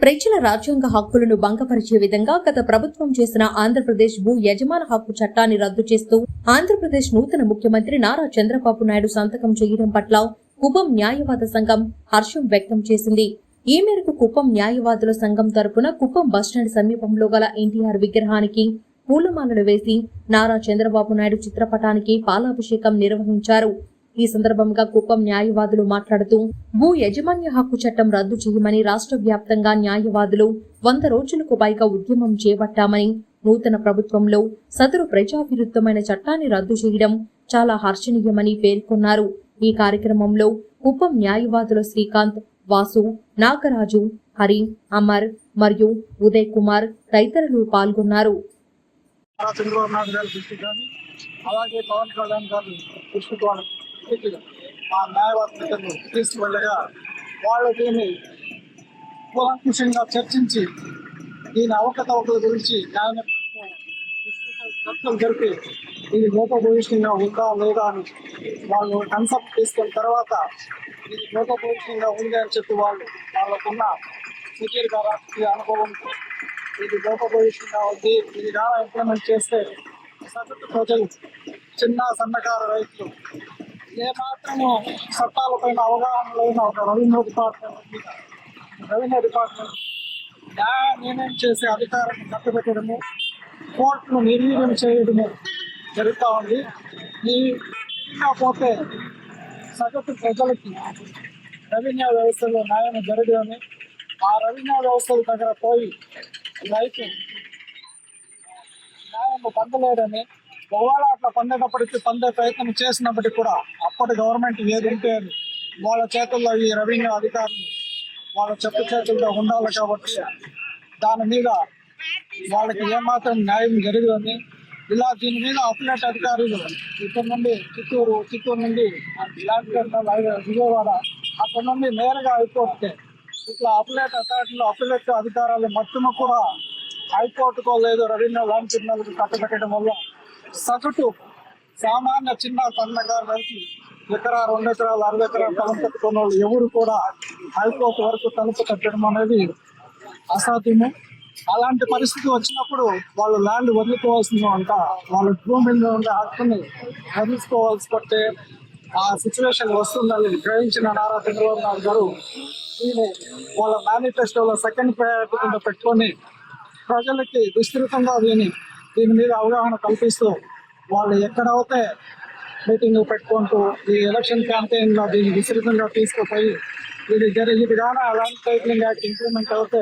ప్రజల రాజ్యాంగ హక్కులను భంగపరిచే విధంగా గత ప్రభుత్వం చేసిన ఆంధ్రప్రదేశ్ భూ యజమాన హక్కు చట్టాన్ని రద్దు చేస్తూ ఆంధ్రప్రదేశ్ నూతన ముఖ్యమంత్రి నారా చంద్రబాబు నాయుడు సంతకం చేయడం పట్ల కుప్పం న్యాయవాద సంఘం హర్షం వ్యక్తం చేసింది. ఈ మేరకు కుప్పం న్యాయవాదుల సంఘం తరపున కుప్పం బస్టాండ్ సమీపంలో గల ఎన్టీఆర్ విగ్రహానికి పూలమాలలు వేసి నారా చంద్రబాబు నాయుడు చిత్రపటానికి పాలాభిషేకం నిర్వహించారు. ఈ సందర్భంగా కుప్పం న్యాయవాదులు మాట్లాడుతూ భూ యజమాన్య హక్కు చట్టం రద్దు చేయమని రాష్ట్ర వ్యాప్తంగా న్యాయవాదులు వంద రోజులకు పైగా ఉద్యమం చేపట్టామని నూతన ప్రభుత్వంలో సదరు ప్రజావిరుద్ధమైన చట్టాన్ని రద్దు చేయడం చాలా హర్షణీయమని పేర్కొన్నారు. ఈ కార్యక్రమంలో కుప్పం న్యాయవాదుల శ్రీకాంత్ వాసు నాగరాజు హరి అమర్ మరియు ఉదయ్ కుమార్ తదితరులు పాల్గొన్నారు. అలాగే పవన్ కళ్యాణ్ గారు మా న్యాయవాదులను తీసుకువెళ్ళగా వాళ్ళు దీన్ని కూలంకుషంగా చర్చించి దీని అవకతవకల గురించి న్యాయ చర్చలు జరిపి ఇది లోపభూయిష్టంగా ఉందా లేదా అని వాళ్ళు కన్సెప్ట్ తీసుకున్న తర్వాత ఇది లోపభూయిష్టంగా ఉంది అని చెప్పి వాళ్ళు వాళ్ళకున్న సుదీర్ఘ రాజకీయ అనుభవంతో ఇది లోపభూయిష్టంగా ఉంది. ఇది కానీ ఇంప్లిమెంట్ చేస్తే సగటు ప్రజలు చిన్న సన్నకారు రైతులు ఏ మాత్రము చట్టాలపైన అవగాహన లేని ఒక రెవెన్యూ డిపార్ట్మెంట్ మీద రెవెన్యూ డిపార్ట్మెంట్ న్యాయ నిర్ణయం చేసే అధికారాన్ని కట్టబెట్టడము కోర్టును నిర్వీర్యం చేయడము జరుగుతూ ఉంది. ఈ పోతే సగటు ప్రజలకి రెవెన్యూ వ్యవస్థలో న్యాయం జరగదని ఆ రెవెన్యూ వ్యవస్థల దగ్గర పోయి లైఫ్ న్యాయం పొందలేడని ఒకవేళ అట్లా పొందేటప్పటికి పొందే ప్రయత్నం చేసినప్పటికీ కూడా అప్పటి గవర్నమెంట్ ఏదుంటే వాళ్ళ చేతుల్లో ఈ రెవెన్యూ అధికారులు వాళ్ళ చెప్పు చేతుల్లో ఉండాలి కాబట్టి దాని మీద వాళ్ళకి ఏమాత్రం న్యాయం జరగదని ఇలా దీని మీద అప్లెట్ అధికారులు ఇక్కడ నుండి చిత్తూరు చిత్తూరు నుండి ఇలాంటి విజయవాడ అక్కడ నుండి నేరుగా హైకోర్టుకే. ఇట్లా అప్లెట్ అథారిటీలో అప్లెట్ అధికారులు మొత్తం కూడా హైకోర్టుకో లేదు రెవెన్యూ ల్యాండ్ ట్రిబ్యునల్కి కట్టబెట్టడం వల్ల సగటు సామాన్య చిన్న సన్నగారు రైతు ఎకరా రెండు ఎకరాలు అరవై ఎకరాలు తలుపు కట్టుకున్న వాళ్ళు ఎవరు కూడా హైకోర్టు వరకు తలుపు కట్టడం అనేది అసాధ్యము. అలాంటి పరిస్థితి వచ్చినప్పుడు వాళ్ళు ల్యాండ్ వదులుకోవాల్సిందో అంట. వాళ్ళ భూమిలో మీద ఉండే హక్కుని వదులుకోవాల్సి పట్టే ఆ సిచ్యువేషన్ వస్తుందని గ్రహించిన నారా చంద్రబాబు నాయుడు గారు దీన్ని వాళ్ళ మేనిఫెస్టోలో సెకండ్ ప్రయారిటీ కింద పెట్టుకొని ప్రజలకి విస్తృతంగా దీని దీని మీద అవగాహన కల్పిస్తూ వాళ్ళు ఎక్కడైతే మీటింగ్ పెట్టుకుంటూ ఈ ఎలక్షన్ క్యాంపెయిన్లో దీన్ని విస్తృతంగా తీసుకుపోయి ఇది జరిగి ఇది కానీ అలాంటి టైటిలింగ్ యాక్ట్ ఇంప్లిమెంట్ అవుతే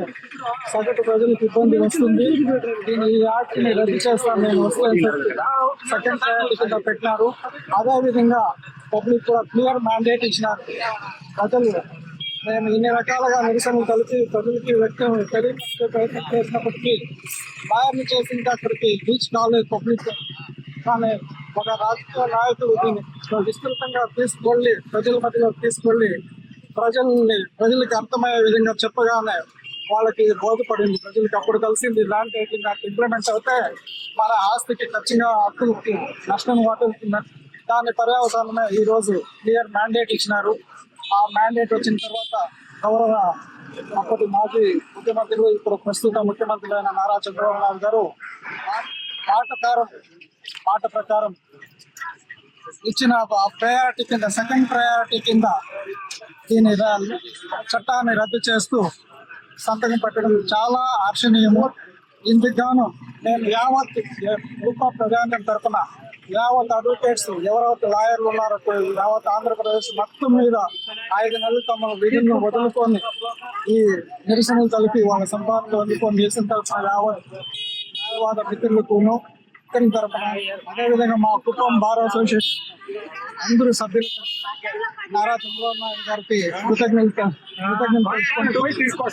సగటు ప్రజలకు ఇబ్బంది వస్తుంది. దీన్ని ఈ యాక్ట్ని రద్దు చేస్తాను నేను వస్తాను సెకండ్ ట్రయల్ కింద పెట్టినారు. అదేవిధంగా పబ్లిక్ కూడా క్లియర్ మ్యాండేట్ ఇచ్చినారు. ప్రజలు మేము ఇన్ని రకాలుగా నిరసనలు కలిసి ప్రజలకి వ్యక్తం తెలియపరిచే ప్రయత్నం చేసినప్పటికీ లాయర్ని చేసింది అక్కడికి బీచ్ కాలేజ్ పబ్లిక్ కానీ ఒక రాజకీయ నాయకుడు దీన్ని విస్తృతంగా తీసుకెళ్ళి ప్రజల మధ్యలో తీసుకెళ్ళి ప్రజల్ని ప్రజలకి అర్థమయ్యే విధంగా చెప్పగానే వాళ్ళకి బోధపడింది. ప్రజలకి అప్పుడు కలిసింది ఇలాంటి టైటింగ్ ఇంప్లిమెంట్ అవుతే మన ఆస్తికి ఖచ్చితంగా హక్కులకి నష్టం వాటిల్తుంది దాని పర్యవసానమే ఈ రోజు క్లియర్ మ్యాండేట్ ఇచ్చినారు. ఆ మ్యాండేట్ వచ్చిన తర్వాత గౌరవ అప్పటి మాజీ ముఖ్యమంత్రులు ఇప్పుడు ప్రస్తుత ముఖ్యమంత్రి అయిన నారా చంద్రబాబు నాయుడు గారు మాట ప్రకారం మాట ప్రకారం ఇచ్చిన ప్రయారిటీ కింద సెకండ్ ప్రయారిటీ కింద దీని చట్టాన్ని రద్దు చేస్తూ సంతకం పెట్టడం చాలా ఆర్షణీయము. ఇందుకు గాను నేను యావత్ గ్రూప్ ప్రజాంగం తరఫున యావత్ అడ్వకేట్స్ ఎవరైతే లాయర్లు ఉన్నారో యావత్ ఆంధ్రప్రదేశ్ మొత్తం మీద ఐదు నెలలు తమ విధులను వదులుకొని ఈ నిరసనలు కలిపి వాళ్ళ సంపాదన వదులుకొని నిరసన తరఫున యావత్ న్యాయవాద మిత్రులకును ఇతని తరఫున అదేవిధంగా మా కుటుంబం బార్ అసోసియేషన్ అందరూ సభ్యులు నారా చంద్రబాబు నాయుడు గారికి కృతజ్ఞత కృతజ్ఞత తెలుపుకుంటూ